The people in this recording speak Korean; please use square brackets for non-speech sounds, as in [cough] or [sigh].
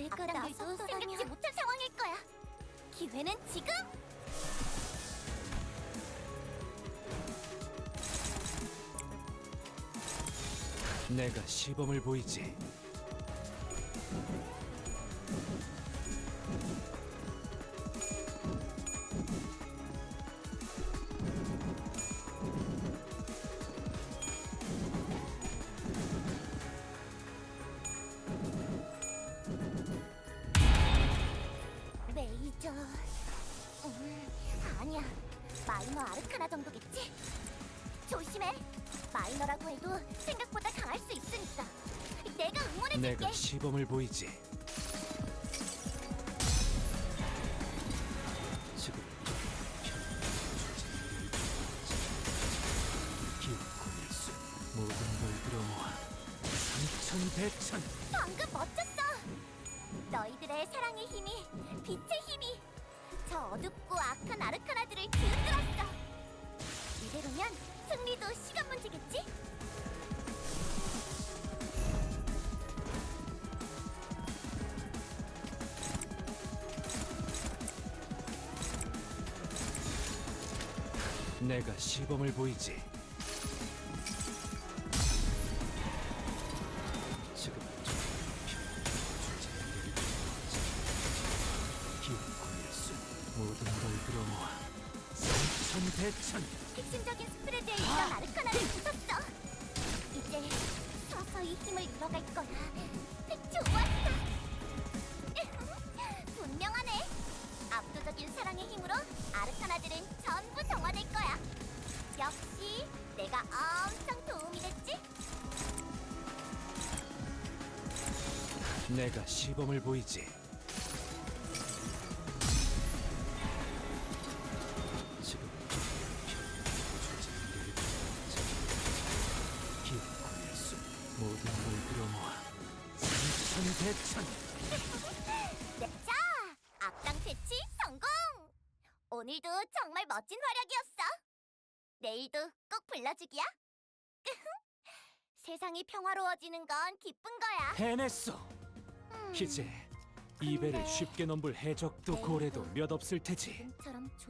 내가 나서도 생각지 못한 상황일 거야. 기회는 지금. 내가 시범을 보이지. 마이너 아르카나 정도겠지? 조심해. 마이너라고 해도 생각보다 강할 수 있으니까. 내가 응원해줄게. 내가 시범을 보이지. 지금 기억고일수 모든 걸 들어모아 삼천대천 방금 멋졌어. 너희들의 사랑의 힘이 빛의 힘이 저 어둡고 악한 아르카나들을 뒤흔들었어. 이대로면 승리도 시간 문제겠지? 내가 시범을 보이지. 모든 걸 들어모아 삼천대천 핵심적인 스프레드에 있던 아르카나를 부쉈어. 이제 서서히 힘을 잃어갈 거야. 좋았어. [laughs] 분명하네. 압도적인 사랑의 힘으로 아르카나들은 전부 정화될 거야. 역시 내가 엄청 도움이 됐지? 내가 시범을 보이지. 모든 걸 들어모아 삼천대천 네, 자, 악당 퇴치 성공! 오늘도 정말 멋진 활약이었어. 내일도 꼭 불러주기야. 세상이 평화로워지는 건 기쁜 거야. 해냈어. 음, 이제 이 배를 근데 쉽게 넘볼 해적도 고래도 몇 없을 테지. 조...